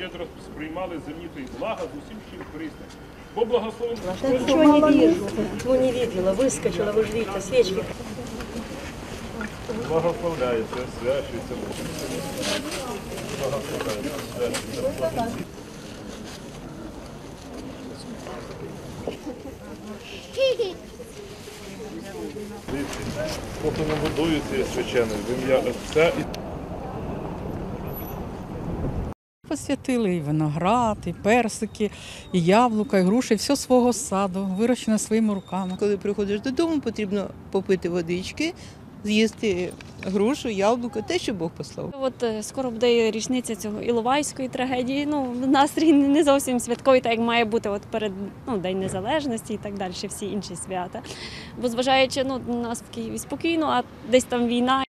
щедро сприймали земні та й блага з усім, їм корисне. Бо благословен Ничего не вижу, ничего не видела, выскочила, вы же видите, свечки. благословляється, свящується. Благословляється, свящується. Поки не будується священник, в ім'я Отця і Посвятили і виноград, і персики, і яблука, і груші, все свого саду, вирощене своїми руками. Коли приходиш додому, потрібно попити водички, з'їсти грушу, яблуко, те, що Бог послав. От е, скоро буде річниця цього Іловайської трагедії. Ну, настрій не зовсім святковий, так як має бути от перед ну, День Незалежності і так далі, всі інші свята. Бо зважаючи, ну, у нас в Києві спокійно, а десь там війна.